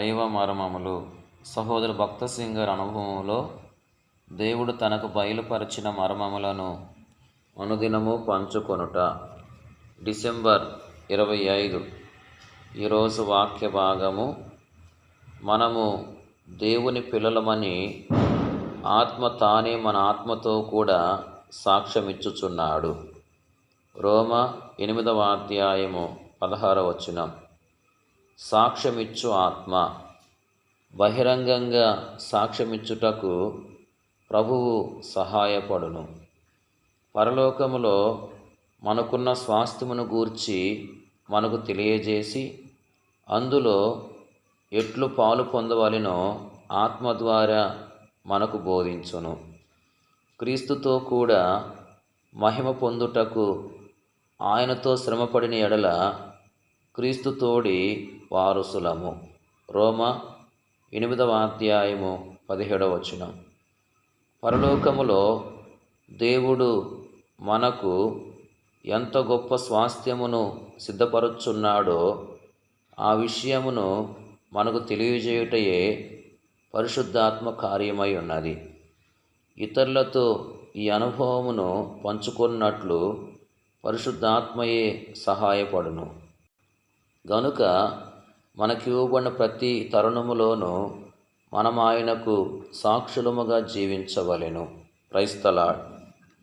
దైవ మర్మములు. సహోదరు భక్త సింగర్ అనుభవంలో దేవుడు తనకు బయలుపరిచిన మర్మములను అనుదినము పంచుకొనుట. డిసెంబర్ ఇరవై ఐదు. ఈరోజు వాక్య భాగము. మనము దేవుని పిల్లలమని ఆత్మ తానే మన ఆత్మతో కూడా సాక్ష్యమిచ్చుచున్నాడు. రోమ ఎనిమిదవ అధ్యాయము పదహార వచనం. సాక్ష్యమిచ్చు ఆత్మ. బహిరంగంగా సాక్ష్యమిచ్చుటకు ప్రభువు సహాయపడును. పరలోకములో మనకున్న స్వాస్థ్యమును గూర్చి మనకు తెలియజేసి అందులో ఎట్లు పాలు పొందవలెనో ఆత్మ ద్వారా మనకు బోధించును. క్రీస్తుతో కూడా మహిమ పొందుటకు ఆయనతో శ్రమపడిన ఎడల క్రీస్తుతోడి వారసులము. రోమ ఎనిమిదవ అధ్యాయము పదిహేడవ వచనం. పరలోకములో దేవుడు మనకు ఎంత గొప్ప స్వాస్థ్యమును సిద్ధపరుచున్నాడో ఆ విషయమును మనకు తెలియజేయుటయే పరిశుద్ధాత్మ కార్యమై ఉన్నది. ఇతరులతో ఈ అనుభవమును పంచుకున్నట్లు పరిశుద్ధాత్మయే సహాయపడును. గనుక మనకి ఇవ్వబడిన ప్రతి తరుణములోనూ మనం ఆయనకు సాక్షులముగా జీవించవలెను. క్రైస్తలాడ్.